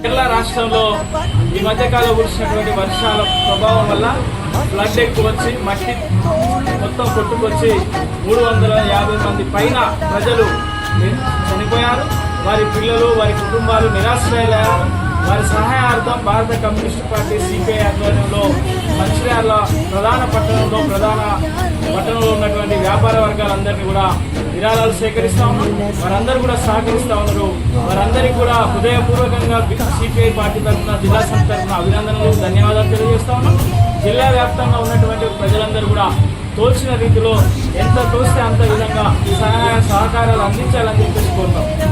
కేరళ రాష్ట్రంలో ఈ మధ్యకాలం కురిసినటువంటి వర్షాల ప్రభావం వల్ల ఫ్లడ్ ఎక్కువ వచ్చి మట్టి మొత్తం కొట్టుకొచ్చి మూడు వందల యాభై మంది పైన ప్రజలు చనిపోయారు. వారి పిల్లలు వారి కుటుంబాలు నిరాశ్రయలయ్యారు వారి సహాయార్థం భారత కమ్యూనిస్ట్ పార్టీ సిపిఐ ఆధ్వర్యంలో మంచిర్యాల ప్రధాన పట్టణంలో ప్రధాన పట్టణంలో ఉన్నటువంటి వ్యాపార వర్గాలందరినీ కూడా విరాళాలు సేకరిస్తా ఉన్నాం. వారందరూ కూడా సహకరిస్తా ఉన్నారు. వారందరికీ కూడా హృదయపూర్వకంగా సిపిఐ పార్టీ తరఫున జిల్లా సంస్థ తరఫున అభినందనలు ధన్యవాదాలు తెలియజేస్తా ఉన్నాం. జిల్లా వ్యాప్తంగా ఉన్నటువంటి ప్రజలందరూ కూడా తోచిన రీతిలో ఎంత తోస్తే అంత విధంగా సహాయ సహకారాలు అందించాలని చెప్పేసి కోరుతాం.